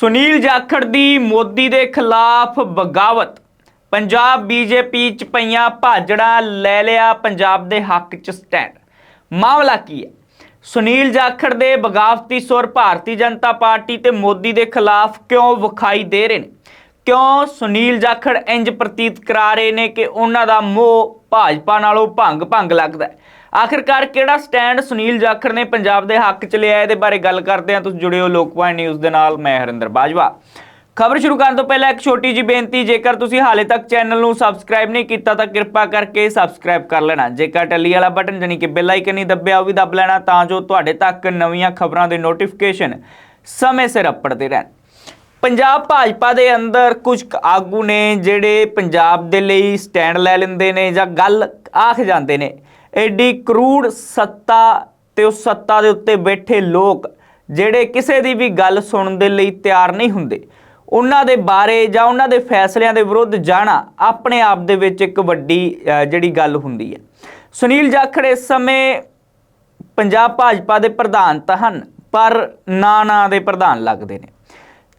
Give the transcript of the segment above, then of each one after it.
ਸੁਨੀਲ ਜਾਖੜ ਦੀ ਮੋਦੀ ਦੇ ਖਿਲਾਫ ਬਗਾਵਤ। ਪੰਜਾਬ ਬੀਜੇਪੀ ਚ ਪਈਆਂ ਭਾਜੜਾਂ ਲੈ ਲਿਆ ਪੰਜਾਬ ਦੇ ਹੱਕ ਚ ਸਟੈਂਡ। ਮਾਮਲਾ ਕੀ ਹੈ? ਸੁਨੀਲ ਜਾਖੜ ਦੇ ਬਗਾਵਤੀ ਸੁਰ ਭਾਰਤੀ ਜਨਤਾ ਪਾਰਟੀ ਤੇ ਮੋਦੀ ਦੇ ਖਿਲਾਫ ਕਿਉਂ ਵਿਖਾਈ ਦੇ ਰਹੇ ਨੇ? ਕਿਉਂ ਸੁਨੀਲ ਜਾਖੜ ਇੰਜ ਪ੍ਰਤੀਤ ਕਰਾ ਰਹੇ ਨੇ ਕਿ ਉਹਨਾਂ ਦਾ ਮੋਹ ਭਾਜਪਾ ਨਾਲੋਂ ਭੰਗ ਭੰਗ ਲੱਗਦਾ ਹੈ? ਆਖਿਰਕਾਰ ਕਿਹੜਾ ਸਟੈਂਡ ਸੁਨੀਲ ਜਾਖੜ ਨੇ ਪੰਜਾਬ ਦੇ ਹੱਕ ਚ ਲਿਆ, ਇਹਦੇ ਬਾਰੇ ਗੱਲ ਕਰਦੇ ਹਾਂ। ਤੁਸੀਂ ਜੁੜਿਓ ਲੋਕਵਾਈ ਨਿਊਜ਼ ਦੇ ਨਾਲ, ਮੈਂ ਹਰਿੰਦਰ ਬਾਜਵਾ। ਖਬਰ ਸ਼ੁਰੂ ਕਰਨ ਤੋਂ ਪਹਿਲਾਂ ਇੱਕ ਛੋਟੀ ਜੀ ਬੇਨਤੀ, ਜੇਕਰ ਤੁਸੀਂ ਹਾਲੇ ਤੱਕ ਚੈਨਲ ਨੂੰ ਸਬਸਕ੍ਰਾਈਬ ਨਹੀਂ ਕੀਤਾ ਤਾਂ ਕਿਰਪਾ ਕਰਕੇ ਸਬਸਕ੍ਰਾਈਬ ਕਰ ਲੈਣਾ। ਜੇਕਰ ਟੱਲੀ ਵਾਲਾ ਬਟਨ ਜਾਨੀ ਕਿ ਬੈਲ ਆਈਕਨ ਨਹੀਂ ਦੱਬਿਆ, ਉਹ ਵੀ ਦੱਬ ਲੈਣਾ, ਤਾਂ ਜੋ ਤੁਹਾਡੇ ਤੱਕ ਨਵੀਆਂ ਖਬਰਾਂ ਦੇ ਨੋਟੀਫਿਕੇਸ਼ਨ ਸਮੇਂ ਸਿਰ ਅੱਪੜਦੇ ਰਹਿਣ। ਪੰਜਾਬ ਭਾਜਪਾ ਦੇ ਅੰਦਰ ਕੁਝ ਆਗੂ ਨੇ ਜਿਹੜੇ ਪੰਜਾਬ ਦੇ ਲਈ ਸਟੈਂਡ ਲੈ ਲੈਂਦੇ ਨੇ ਜਾਂ ਗੱਲ ਆਖ ਜਾਂਦੇ ਨੇ। ਐਡੀ ਕਰੂੜ ਸੱਤਾ ਤੇ ਉਸ ਸੱਤਾ ਦੇ ਉੱਤੇ ਬੈਠੇ ਲੋਕ ਜਿਹੜੇ ਕਿਸੇ ਦੀ ਵੀ ਗੱਲ ਸੁਣਨ ਦੇ ਲਈ ਤਿਆਰ ਨਹੀਂ ਹੁੰਦੇ। ਉਹਨਾਂ ਦੇ ਬਾਰੇ ਜਾਂ ਉਹਨਾਂ ਦੇ ਫੈਸਲਿਆਂ ਦੇ ਵਿਰੁੱਧ ਜਾਣਾ ਆਪਣੇ ਆਪ ਦੇ ਵਿੱਚ ਇੱਕ ਵੱਡੀ ਜਿਹੜੀ ਗੱਲ ਹੁੰਦੀ ਹੈ। ਸੁਨੀਲ ਜਾਖੜ ਇਸ ਸਮੇਂ ਪੰਜਾਬ ਭਾਜਪਾ ਦੇ ਪ੍ਰਧਾਨ ਤਾਂ ਹਨ, ਪਰ ਨਾ ਨਾ ਦੇ ਪ੍ਰਧਾਨ ਲੱਗਦੇ ਨੇ।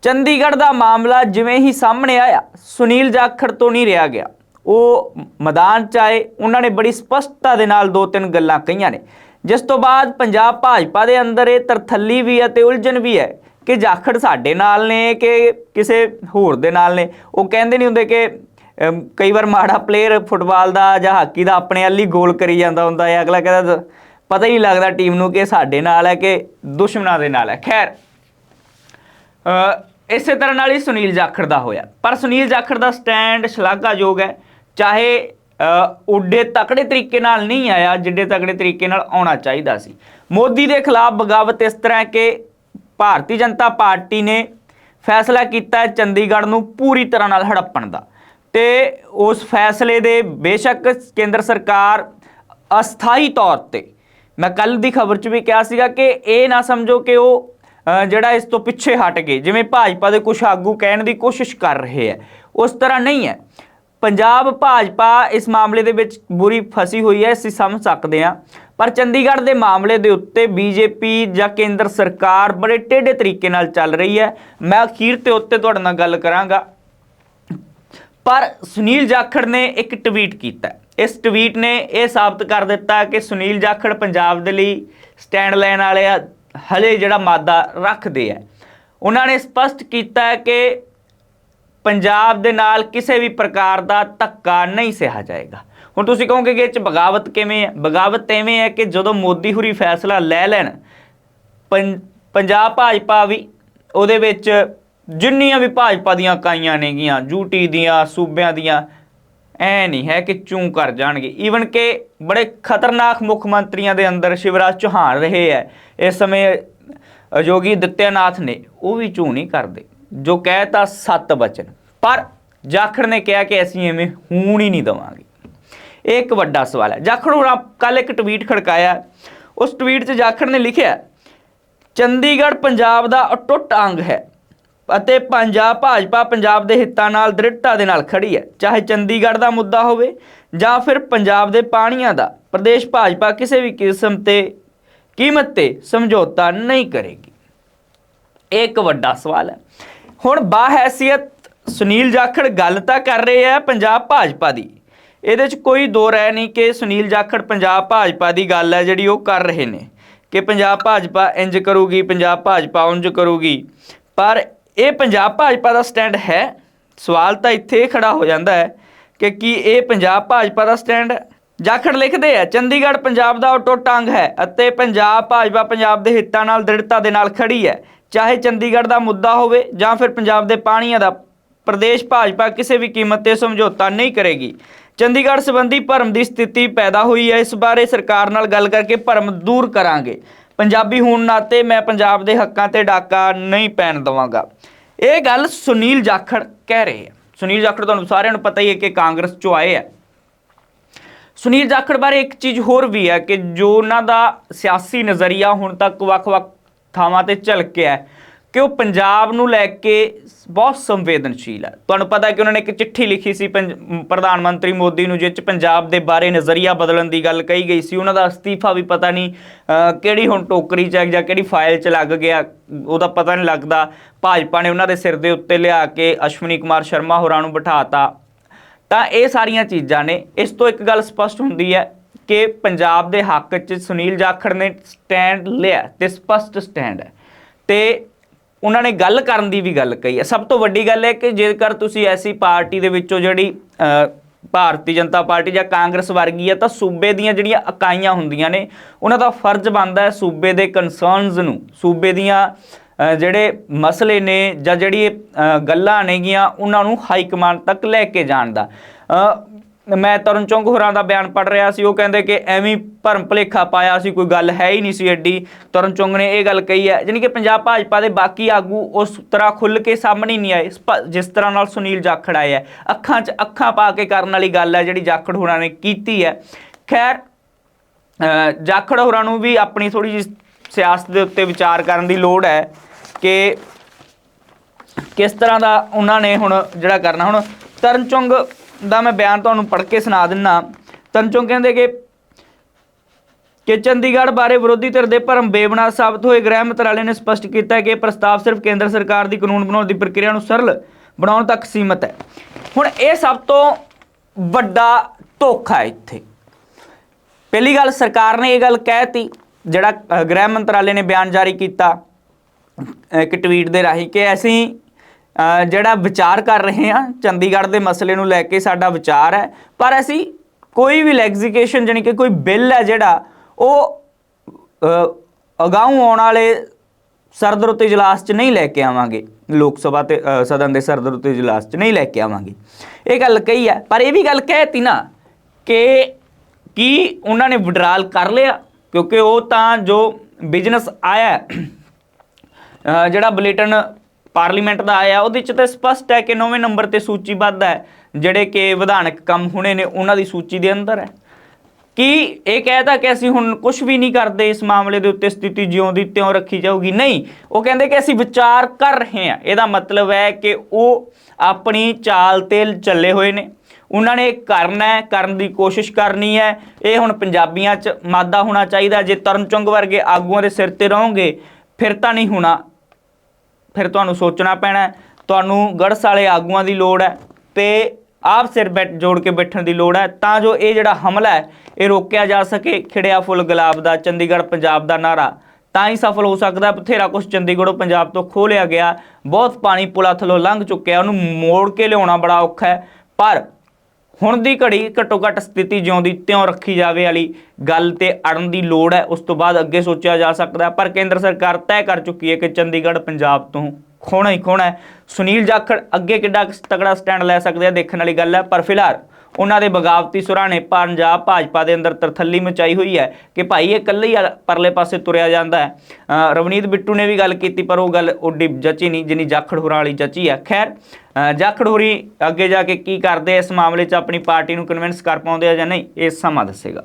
ਚੰਡੀਗੜ੍ਹ ਦਾ ਮਾਮਲਾ ਜਿਵੇਂ ਹੀ ਸਾਹਮਣੇ ਆਇਆ, ਸੁਨੀਲ ਜਾਖੜ ਤੋਂ ਨਹੀਂ ਰਿਹਾ ਗਿਆ। ਉਹ ਮੈਦਾਨ ਚ ਆਏ, ਉਹਨਾਂ ਨੇ ਬੜੀ ਸਪਸ਼ਟਤਾ ਦੇ ਨਾਲ ਦੋ ਤਿੰਨ ਗੱਲਾਂ ਕਹੀਆਂ ਨੇ। ਜਿਸ ਤੋਂ ਬਾਅਦ ਪੰਜਾਬ ਭਾਜਪਾ ਦੇ ਅੰਦਰ ਇਹ ਤਰਥੱਲੀ ਵੀ ਹੈ ਤੇ ਉਲਝਣ ਵੀ ਹੈ ਕਿ ਜਾਖੜ ਸਾਡੇ ਨਾਲ ਨੇ ਕਿ ਕਿਸੇ ਹੋਰ ਦੇ ਨਾਲ ਨੇ। ਉਹ ਕਹਿੰਦੇ ਨਹੀਂ ਹੁੰਦੇ ਕਿ ਕਈ ਵਾਰ ਮਾੜਾ ਪਲੇਅਰ ਫੁੱਟਬਾਲ ਦਾ ਜਾਂ ਹਾਕੀ ਦਾ ਆਪਣੇ ਵੱਲ ਹੀ ਗੋਲ ਕਰੀ ਜਾਂਦਾ ਹੁੰਦਾ ਹੈ। ਅਗਲਾ ਕਹਿੰਦਾ ਪਤਾ ਹੀ ਨਹੀਂ ਲੱਗਦਾ ਟੀਮ ਨੂੰ ਕਿ ਸਾਡੇ ਨਾਲ ਹੈ ਕਿ ਦੁਸ਼ਮਣਾਂ ਦੇ ਨਾਲ ਹੈ। ਖੈਰ ਇਸੇ ਤਰ੍ਹਾਂ ਨਾਲ ਹੀ ਸੁਨੀਲ ਜਾਖੜ ਦਾ ਹੋਇਆ। ਪਰ ਸੁਨੀਲ ਜਾਖੜ ਦਾ ਸਟੈਂਡ ਸ਼ਲਾਘਾਯੋਗ ਹੈ। ਚਾਹੇ ਉੱਡੇ ਤਕੜੇ ਤਰੀਕੇ ਨਾਲ ਨਹੀਂ ਆਇਆ, ਜਿੱਡੇ ਤਕੜੇ ਤਰੀਕੇ ਨਾਲ ਆਉਣਾ ਚਾਹੀਦਾ ਸੀ। ਮੋਦੀ ਦੇ ਖਿਲਾਫ ਬਗਾਵਤ ਇਸ ਤਰ੍ਹਾਂ ਕਿ ਭਾਰਤੀ ਜਨਤਾ ਪਾਰਟੀ ਨੇ ਫੈਸਲਾ ਕੀਤਾ ਚੰਡੀਗੜ੍ਹ ਨੂੰ ਪੂਰੀ ਤਰ੍ਹਾਂ ਨਾਲ ਹੜੱਪਣ ਦਾ। ਤੇ ਉਸ ਫੈਸਲੇ ਦੇ ਬੇਸ਼ੱਕ ਕੇਂਦਰ ਸਰਕਾਰ ਅਸਥਾਈ ਤੌਰ ਤੇ, ਮੈਂ ਕੱਲ ਦੀ ਖਬਰ 'ਚ ਵੀ ਕਿਹਾ ਸੀਗਾ ਕਿ ਇਹ ਨਾ ਸਮਝੋ ਕਿ ਉਹ ਜਿਹੜਾ ਇਸ ਤੋਂ ਪਿੱਛੇ ਹਟ ਗਏ, ਜਿਵੇਂ ਭਾਜਪਾ ਦੇ ਕੁਝ ਆਗੂ ਕਹਿਣ ਦੀ ਕੋਸ਼ਿਸ਼ ਕਰ ਰਹੇ ਹੈ, ਉਸ ਤਰ੍ਹਾਂ ਨਹੀਂ ਹੈ। ਪੰਜਾਬ ਭਾਜਪਾ ਇਸ ਮਾਮਲੇ ਦੇ ਵਿੱਚ ਬੁਰੀ ਫਸੀ ਹੋਈ ਹੈ, ਅਸੀਂ ਸਮਝ ਸਕਦੇ ਹਾਂ। ਪਰ ਚੰਡੀਗੜ੍ਹ ਦੇ ਮਾਮਲੇ ਦੇ ਉੱਤੇ ਬੀਜੇਪੀ ਜਾਂ ਕੇਂਦਰ ਸਰਕਾਰ ਬੜੇ ਟੇਢੇ ਤਰੀਕੇ ਨਾਲ ਚੱਲ ਰਹੀ ਹੈ। ਮੈਂ ਅਖੀਰ ਤੇ ਉੱਤੇ ਤੁਹਾਡੇ ਨਾਲ ਗੱਲ ਕਰਾਂਗਾ। ਪਰ ਸੁਨੀਲ ਜਾਖੜ ਨੇ ਇੱਕ ਟਵੀਟ ਕੀਤਾ ਇਸ ਟਵੀਟ ਨੇ ਇਹ ਸਾਬਤ ਕਰ ਦਿੱਤਾ ਕਿ ਸੁਨੀਲ ਜਾਖੜ ਪੰਜਾਬ ਦੇ ਲਈ ਸਟੈਂਡ ਲੈਣ ਵਾਲੇ ਆ, ਹਲੇ ਜਿਹੜਾ ਮਾਦਾ ਰੱਖਦੇ ਆ। ਉਹਨਾਂ ਨੇ ਸਪਸ਼ਟ ਕੀਤਾ ਕਿ ਪੰਜਾਬ ਦੇ ਨਾਲ ਕਿਸੇ ਵੀ ਪ੍ਰਕਾਰ ਦਾ ਧੱਕਾ ਨਹੀਂ ਸਹਿਆ ਜਾਏਗਾ। ਹੁਣ ਤੁਸੀਂ ਕਹੋਗੇ ਕਿ ਇਹ ਚ ਬਗਾਵਤ ਕਿਵੇਂ ਹੈ? ਬਗਾਵਤ ਐਵੇਂ ਹੈ ਕਿ ਜਦੋਂ ਮੋਦੀ ਹੁਰੀ ਫੈਸਲਾ ਲੈ ਲੈਣ ਪੰ- ਪੰਜਾਬ ਭਾਜਪਾ ਵੀ ਉਹਦੇ ਵਿੱਚ ਜਿੰਨੀਆਂ ਵੀ ਭਾਜਪਾ ਦੀਆਂ ਇਕਾਈਆਂ ਨੇਗੀਆਂ ਯੂਟੀ ਦੀਆਂ ਸੂਬਿਆਂ ਦੀਆਂ ਐ ਨਹੀਂ ਹੈ ਕਿ ਚੂੰ ਕਰ ਜਾਣਗੇ। ਈਵਨ ਕਿ ਬੜੇ ਖਤਰਨਾਕ ਮੁੱਖ ਮੰਤਰੀਆਂ ਦੇ ਅੰਦਰ ਸ਼ਿਵਰਾਜ ਚੌਹਾਨ ਰਹੇ ਹੈ ਇਸ ਸਮੇਂ ਅ, ਯੋਗੀ ਦਿੱਤਿਆਨਾਥ ਨੇ ਉਹ ਵੀ ਚੂੰ ਨਹੀਂ ਕਰਦੇ। ਜੋ ਕਹਿਤਾ ਸੱਤ ਬਚਨ। ਪਰ ਜਾਖੜ ਨੇ ਕਿਹਾ ਕਿ ਅਸੀਂ ਐਵੇਂ ਹੋਣ ਹੀ ਨਹੀਂ ਦਵਾਂਗੇ। ਇਹ ਇੱਕ ਵੱਡਾ ਸਵਾਲ ਹੈ। ਜਾਖੜ ਹੋਣਾ ਕੱਲ ਇੱਕ ਟਵੀਟ ਖੜਕਾਇਆ। ਉਸ ਟਵੀਟ 'ਚ ਜਾਖੜ ਨੇ ਲਿਖਿਆ, ਚੰਡੀਗੜ੍ਹ ਪੰਜਾਬ ਦਾ ਅਟੁੱਟ ਅੰਗ ਹੈ ਅਤੇ ਪੰਜਾਬ ਭਾਜਪਾ ਪੰਜਾਬ ਦੇ ਹਿੱਤਾਂ ਨਾਲ ਦ੍ਰਿੜਤਾ ਦੇ ਨਾਲ ਖੜੀ ਹੈ। ਚਾਹੇ ਚੰਡੀਗੜ੍ਹ ਦਾ ਮੁੱਦਾ ਹੋਵੇ ਜਾਂ ਫਿਰ ਪੰਜਾਬ ਦੇ ਪਾਣੀਆਂ ਦਾ, ਪ੍ਰਦੇਸ਼ ਭਾਜਪਾ ਕਿਸੇ ਵੀ ਕਿਸਮ ਤੇ ਕੀਮਤ ਤੇ ਸਮਝੌਤਾ ਨਹੀਂ ਕਰੇਗੀ। ਇਹ ਇੱਕ ਵੱਡਾ ਸਵਾਲ ਹੈ। ਹੁਣ ਬਾਹੈਸੀਅਤ ਸੁਨੀਲ ਜਾਖੜ ਗੱਲ ਤਾਂ ਕਰ ਰਹੇ ਆ ਪੰਜਾਬ ਭਾਜਪਾ ਦੀ। ਇਹਦੇ 'ਚ ਕੋਈ ਦੋ ਰਾਏ ਨਹੀਂ ਕਿ ਸੁਨੀਲ ਜਾਖੜ ਪੰਜਾਬ ਭਾਜਪਾ ਦੀ ਗੱਲ ਹੈ ਜਿਹੜੀ ਉਹ ਕਰ ਰਹੇ ਨੇ ਕਿ ਪੰਜਾਬ ਭਾਜਪਾ ਇੰਜ ਕਰੂਗੀ, ਪੰਜਾਬ ਭਾਜਪਾ ਉਂਝ ਕਰੂਗੀ। ਪਰ ਇਹ ਪੰਜਾਬ ਭਾਜਪਾ ਦਾ ਸਟੈਂਡ ਹੈ। ਸਵਾਲ ਤਾਂ ਇੱਥੇ ਖੜਾ ਹੋ ਜਾਂਦਾ ਹੈ ਕਿ ਕੀ ਇਹ ਪੰਜਾਬ ਭਾਜਪਾ ਦਾ ਸਟੈਂਡ ਜਾਖੜ ਲਿਖਦੇ ਆ, ਚੰਡੀਗੜ੍ਹ ਪੰਜਾਬ ਦਾ ਅਟੁੱਟ ਟੰਗ ਹੈ ਅਤੇ ਪੰਜਾਬ, ਭਾਜਪਾ ਪੰਜਾਬ ਦੇ ਹਿੱਤਾਂ ਨਾਲ ਦ੍ਰਿੜਤਾ ਦੇ ਨਾਲ ਖੜੀ ਹੈ। ਚਾਹੇ ਚੰਡੀਗੜ੍ਹ ਦਾ ਮੁੱਦਾ ਹੋਵੇ ਜਾਂ ਫਿਰ ਪੰਜਾਬ ਦੇ ਪਾਣੀਆਂ ਦਾ, ਪ੍ਰਦੇਸ਼ ਭਾਜਪਾ ਕਿਸੇ ਵੀ ਕੀਮਤ ਤੇ ਸਮਝੌਤਾ ਨਹੀਂ ਕਰੇਗੀ। ਚੰਡੀਗੜ੍ਹ ਸੰਬੰਧੀ ਭਰਮ ਦੀ ਸਥਿਤੀ ਪੈਦਾ ਹੋਈ ਹੈ, ਇਸ ਬਾਰੇ ਸਰਕਾਰ ਨਾਲ ਗੱਲ ਕਰਕੇ ਭਰਮ ਦੂਰ ਕਰਾਂਗੇ। ਪੰਜਾਬੀ ਹੋਣ ਨਾਤੇ ਮੈਂ ਪੰਜਾਬ ਦੇ ਹੱਕਾਂ ਤੇ ਡਾਕਾ ਨਹੀਂ ਪੈਣ ਦਵਾਂਗਾ। ਇਹ ਗੱਲ ਸੁਨੀਲ ਜਾਖੜ ਕਹਿ ਰਹੇ ਆ। ਸੁਨੀਲ ਜਾਖੜ ਤੁਹਾਨੂੰ ਸਾਰਿਆਂ ਨੂੰ ਪਤਾ ਹੀ ਹੈ ਕਿ ਕਾਂਗਰਸ ਚੋਂ ਆਏ ਆ। ਸੁਨੀਲ ਜਾਖੜ ਬਾਰੇ ਇੱਕ ਚੀਜ਼ ਹੋਰ ਵੀ ਹੈ ਕਿ ਜੋ ਉਹਨਾਂ ਦਾ ਸਿਆਸੀ ਨਜ਼ਰੀਆ ਹੁਣ ਤੱਕ ਵੱਖ-ਵੱਖ ਥਾਵਾਂ ਤੇ ਝਲਕਿਆ ਹੈ ਕਿ ਉਹ ਪੰਜਾਬ ਨੂੰ ਲੈ ਕੇ ਬਹੁਤ ਸੰਵੇਦਨਸ਼ੀਲ ਹੈ। ਤੁਹਾਨੂੰ ਪਤਾ ਹੈ ਕਿ ਉਹਨਾਂ ਨੇ ਇੱਕ ਚਿੱਠੀ ਲਿਖੀ ਸੀ ਪੰਜ- ਪ੍ਰਧਾਨ ਮੰਤਰੀ ਮੋਦੀ ਨੂੰ ਜਿਸ 'ਚ ਪੰਜਾਬ ਦੇ ਬਾਰੇ ਨਜ਼ਰੀਆ ਬਦਲਣ ਦੀ ਗੱਲ ਕਹੀ ਗਈ ਸੀ। ਉਹਨਾਂ ਦਾ ਅਸਤੀਫਾ ਵੀ ਪਤਾ ਨਹੀਂ ਕਿਹੜੀ ਹੁਣ ਟੋਕਰੀ 'ਚ ਜਾਂ ਕਿਹੜੀ ਫਾਈਲ 'ਚ ਲੱਗ ਗਿਆ, ਉਹਦਾ ਪਤਾ ਨਹੀਂ ਲੱਗਦਾ। ਭਾਜਪਾ ਨੇ ਉਹਨਾਂ ਦੇ ਸਿਰ ਦੇ ਉੱਤੇ ਲਿਆ ਕੇ ਅਸ਼ਵਨੀ ਕੁਮਾਰ ਸ਼ਰਮਾ ਹੋਰਾਂ ਨੂੰ ਬਿਠਾਤਾ। ਤਾਂ ਇਹ ਸਾਰੀਆਂ ਚੀਜ਼ਾਂ ਨੇ। ਇਸ ਤੋਂ ਇੱਕ ਗੱਲ ਸਪਸ਼ਟ ਹੁੰਦੀ ਹੈ ਕਿ ਪੰਜਾਬ ਦੇ ਹੱਕ 'ਚ ਸੁਨੀਲ ਜਾਖੜ ਨੇ ਸਟੈਂਡ ਲਿਆ ਤੇ ਸਪਸ਼ਟ ਸਟੈਂਡ ਹੈ। ਤੇ ਉਹਨਾਂ ਨੇ ਗੱਲ ਕਰਨ ਦੀ ਵੀ ਗੱਲ ਕਹੀ ਹੈ। ਸਭ ਤੋਂ ਵੱਡੀ ਗੱਲ ਹੈ ਕਿ ਜੇਕਰ ਤੁਸੀਂ ਐਸੀ ਪਾਰਟੀ ਦੇ ਵਿੱਚੋਂ ਜਿਹੜੀ ਭਾਰਤੀ ਜਨਤਾ ਪਾਰਟੀ ਜਾਂ ਕਾਂਗਰਸ ਵਰਗੀ ਹੈ ਤਾਂ ਸੂਬੇ ਦੀਆਂ ਜਿਹੜੀਆਂ ਇਕਾਈਆਂ ਹੁੰਦੀਆਂ ਨੇ, ਉਹਨਾਂ ਦਾ ਫਰਜ਼ ਬਣਦਾ ਹੈ ਸੂਬੇ ਦੇ ਕਨਸਰਨਸ ਨੂੰ, ਸੂਬੇ ਦੀਆਂ ਜਿਹੜੇ ਮਸਲੇ ਨੇ ਜਾਂ ਜਿਹੜੀ ਗੱਲਾਂ ਨੇਗੀਆਂ ਉਹਨਾਂ ਨੂੰ ਹਾਈ ਕਮਾਂਡ ਤੱਕ ਲੈ ਕੇ ਜਾਣ ਦਾ। ਮੈਂ ਤਰੁਣ ਚੁੰਗ ਹੋਰਾਂ ਦਾ ਬਿਆਨ ਪੜ ਰਿਹਾ ਸੀ, ਉਹ ਕਹਿੰਦੇ ਕਿ ਐਵੇਂ ਭਰਮ ਭੁਲੇਖਾ ਪਾਇਆ ਸੀ, ਕੋਈ ਗੱਲ ਹੈ ਹੀ ਨਹੀਂ ਸੀ ਐਡੀ। ਤਰਨ ਚੁੰਗ ਨੇ ਇਹ ਗੱਲ ਕਹੀ ਹੈ, ਜਾਣੀ ਕਿ ਪੰਜਾਬ ਭਾਜਪਾ ਦੇ ਬਾਕੀ ਆਗੂ ਉਸ ਤਰ੍ਹਾਂ ਖੁੱਲ ਕੇ ਸਾਹਮਣੇ ਨਹੀਂ ਆਏ ਜਿਸ ਤਰ੍ਹਾਂ ਨਾਲ ਸੁਨੀਲ ਜਾਖੜ ਆਏ ਹੈ। ਅੱਖਾਂ 'ਚ ਅੱਖਾਂ ਪਾ ਕੇ ਕਰਨ ਵਾਲੀ ਗੱਲ ਹੈ, ਜਿਹੜੀ ਜਾਖੜ ਹੋਰਾਂ ਨੇ ਕੀਤੀ ਹੈ। ਖੈਰ ਜਾਖੜ ਹੋਰਾਂ ਨੂੰ ਵੀ ਆਪਣੀ ਥੋੜੀ ਜਿਹੀ ਸਿਆਸਤ ਦੇ ਉੱਤੇ ਵਿਚਾਰ ਕਰਨ ਦੀ ਲੋੜ ਹੈ। ਕਿ ਕਿਸ ਤਰ੍ਹਾਂ ਦਾ ਉਹਨਾਂ ਨੇ ਹੁਣ ਜਿਹੜਾ ਕਰਨਾ, ਹੁਣ ਤਰਨਚੁੰਗ ਦਾ ਮੈਂ ਬਿਆਨ ਤੁਹਾਨੂੰ ਪੜ੍ਹ ਕੇ ਸੁਣਾ ਦਿੰਨਾ। ਤਰਨਚੁੰਗ ਕਹਿੰਦੇ ਕਿ ਕਿ ਚੰਡੀਗੜ੍ਹ ਬਾਰੇ ਵਿਰੋਧੀ ਧਿਰ ਦੇ ਭਰਮ ਬੇਬੁਨਿਆਦ ਸਾਬਤ ਹੋਏ ਗ੍ਰਹਿ ਮੰਤਰਾਲੇ ਨੇ ਸਪਸ਼ਟ ਕੀਤਾ ਕਿ ਇਹ ਪ੍ਰਸਤਾਵ ਸਿਰਫ ਕੇਂਦਰ ਸਰਕਾਰ ਦੀ ਕਾਨੂੰਨ ਬਣਾਉਣ ਦੀ ਪ੍ਰਕਿਰਿਆ ਨੂੰ ਸਰਲ ਬਣਾਉਣ ਤੱਕ ਸੀਮਤ ਹੈ। ਹੁਣ ਇਹ ਸਭ ਤੋਂ ਵੱਡਾ ਧੋਖਾ ਹੈ ਇੱਥੇ। ਪਹਿਲੀ ਗੱਲ, ਸਰਕਾਰ ਨੇ ਇਹ ਗੱਲ ਕਹਿਤੀ ਜਿਹੜਾ ਗ੍ਰਹਿ ਮੰਤਰਾਲੇ ਨੇ ਬਿਆਨ ਜਾਰੀ ਕੀਤਾ। ਇੱਕ ਟਵੀਟ ਦੇ ਰਾਹੀਂ ਕਿ ਅਸੀਂ ਜਿਹੜਾ ਵਿਚਾਰ ਕਰ ਰਹੇ ਹਾਂ ਚੰਡੀਗੜ੍ਹ ਦੇ ਮਸਲੇ ਨੂੰ ਲੈ ਕੇ ਸਾਡਾ ਵਿਚਾਰ ਹੈ ਪਰ ਅਸੀਂ ਕੋਈ ਵੀ ਲੈਗਜ਼ੀਕੇਸ਼ਨ ਜਾਣੀ ਕਿ ਕੋਈ ਬਿੱਲ ਹੈ ਜਿਹੜਾ ਉਹ ਅ, ਆਉਣ ਵਾਲੇ ਸਰਦਰ ਇਜਲਾਸ 'ਚ ਨਹੀਂ ਲੈ ਕੇ ਆਵਾਂਗੇ। ਲੋਕ ਸਭਾ ਤੇ ਸਦਨ ਦੇ ਸਰਦਰ ਉੱਤੇ ਇਜਲਾਸ 'ਚ ਨਹੀਂ ਲੈ ਕੇ ਆਵਾਂਗੇ। ਇਹ ਗੱਲ ਕਹੀ ਹੈ ਪਰ ਇਹ ਵੀ ਗੱਲ ਕਹਿਤੀ ਨਾ ਕਿ ਕੀ ਉਹਨਾਂ ਨੇ ਵਿਡਰਾਲ ਕਰ ਲਿਆ ਕਿਉਂਕਿ ਉਹ ਤਾਂ ਜੋ ਬਿਜ਼ਨਸ ਆਇਆ ਜਿਹੜਾ ਬੁਲੇਟਿਨ ਪਾਰਲੀਮੈਂਟ ਦਾ ਆਇਆ, ਉਹਦੇ ਚ ਤਾਂ ਸਪਸ਼ਟ ਹੈ ਕਿ ਨੌਵੇਂ ਨੰਬਰ ਤੇ ਸੂਚੀਬੱਧ ਹੈ। ਜਿਹੜੇ ਕਿ ਵਿਧਾਨਕ ਕੰਮ ਹੋਣੇ ਨੇ, ਉਹਨਾਂ ਦੀ ਸੂਚੀ ਦੇ ਅੰਦਰ ਹੈ। ਕੀ ਇਹ ਕਹਿਤਾ ਕਿ ਅਸੀਂ ਹੁਣ ਕੁਝ ਵੀ ਨਹੀਂ ਕਰਦੇ, ਇਸ ਮਾਮਲੇ ਦੇ ਉੱਤੇ ਸਥਿਤੀ ਜਿਉਂ ਦੀ ਤਿਉਂ ਰੱਖੀ ਜਾਊਗੀ? ਨਹੀਂ, ਉਹ ਕਹਿੰਦੇ ਕਿ ਅਸੀਂ ਵਿਚਾਰ ਕਰ ਰਹੇ ਹਾਂ। ਇਹਦਾ ਮਤਲਬ ਹੈ ਕਿ ਉਹ ਆਪਣੀ ਚਾਲ ਤੇ ਚੱਲੇ ਹੋਏ ਨੇ। ਉਹਨਾਂ ਨੇ ਕਰਨਾ ਹੈ, ਕਰਨ ਦੀ ਕੋਸ਼ਿਸ਼ ਕਰਨੀ ਹੈ। ਇਹ ਹੁਣ ਪੰਜਾਬੀਆਂ 'ਚ ਮਾਦਾ ਹੋਣਾ ਚਾਹੀਦਾ। ਜੇ ਤਰਨਚੁੰਗ ਵਰਗੇ ਆਗੂਆਂ ਦੇ ਸਿਰ ਤੇ ਰਹੋਗੇ, ਫਿਰ ਤਾਂ ਨਹੀਂ ਹੋਣਾ। ਫਿਰ ਤੁਹਾਨੂੰ ਸੋਚਣਾ ਪੈਣਾ ਤੁਹਾਨੂੰ ਗੜਸ ਵਾਲੇ ਆਗੂਆਂ ਦੀ ਲੋੜ ਹੈ ਤੇ ਆਪ ਸਿਰ ਬੈਠ ਜੋੜ ਕੇ ਬੈਠਣ ਦੀ ਲੋੜ ਹੈ, ਤਾਂ ਜੋ ਇਹ ਜਿਹੜਾ ਹਮਲਾ ਹੈ, ਇਹ ਰੋਕਿਆ ਜਾ ਸਕੇ। ਖਿੜਿਆ ਫੁੱਲ ਗੁਲਾਬ ਦਾ, ਚੰਡੀਗੜ੍ਹ ਪੰਜਾਬ ਦਾ ਨਾਰਾ। ਤਾਂ ਹੀ ਸਫਲ ਹੋ ਸਕਦਾ ਬਥੇਰਾ ਕੁਝ ਚੰਡੀਗੜ੍ਹੋਂ ਪੰਜਾਬ ਤੋਂ ਖੋਹ ਲਿਆ ਗਿਆ। ਬਹੁਤ ਪਾਣੀ ਪੁਲਾ ਥਲੋਂ ਲੰਘ ਚੁੱਕਿਆ, ਉਹਨੂੰ ਮੋੜ ਕੇ ਲਿਆਉਣਾ ਬੜਾ ਔਖਾ ਹੈ। ਪਰ ਹੁਣ ਦੀ ਘੜੀ ਘੱਟੋ ਘੱਟ ਸਥਿਤੀ ਜਿਉਂਦੀ ਤਿਉਂ ਰੱਖੀ ਜਾਵੇ ਵਾਲੀ ਗੱਲ ਤੇ ਅੜਨ ਦੀ ਲੋੜ ਹੈ, ਉਸ ਤੋਂ ਬਾਅਦ ਅੱਗੇ ਸੋਚਿਆ ਜਾ ਸਕਦਾ ਪਰ ਕੇਂਦਰ ਸਰਕਾਰ ਤੈਅ ਕਰ ਚੁੱਕੀ ਹੈ ਕਿ ਚੰਡੀਗੜ੍ਹ ਪੰਜਾਬ ਤੋਂ ਖੋਣਾ ਹੀ ਖੋਣਾ ਹੈ। ਸੁਨੀਲ ਜਾਖੜ ਅੱਗੇ ਕਿੱਡਾ ਕੁ ਤਕੜਾ ਸਟੈਂਡ ਲੈ ਸਕਦੇ ਆ ਦੇਖਣ ਵਾਲੀ ਗੱਲ ਹੈ, ਪਰ ਫਿਲਹਾਲ ਉਹਨਾਂ ਦੇ ਬਗਾਵਤੀ ਸੁਰਾਂ ਨੇ ਪੰਜਾਬ ਭਾਜਪਾ ਦੇ ਅੰਦਰ ਤਰਥੱਲੀ ਮਚਾਈ ਹੋਈ ਹੈ ਕਿ ਭਾਈ ਇਹ ਇਕੱਲੇ ਹੀ ਆ- ਪਰਲੇ ਪਾਸੇ ਤੁਰਿਆ ਜਾਂਦਾ ਹੈ। ਰਵਨੀਤ ਬਿੱਟੂ ਨੇ ਵੀ ਗੱਲ ਕੀਤੀ ਪਰ ਉਹ ਗੱਲ ਉੱਡੀ ਜੱਚੀ ਨਹੀਂ ਜਿੰਨੀ ਜਾਖੜ ਹੋਰਾਂ ਵਾਲੀ ਜੱਚੀ ਹੈ। ਖੈਰ ਅ, ਜਾਖੜ ਹੋਰੀ ਅੱਗੇ ਜਾ ਕੇ ਕੀ ਕਰਦੇ ਇਸ ਮਾਮਲੇ 'ਚ ਆਪਣੀ ਪਾਰਟੀ ਨੂੰ ਕਨਵਿੰਸ ਕਰ ਪਾਉਂਦੇ ਆ ਜਾਂ ਨਹੀਂ ਇਹ ਸਮਾਂ ਦੱਸੇਗਾ।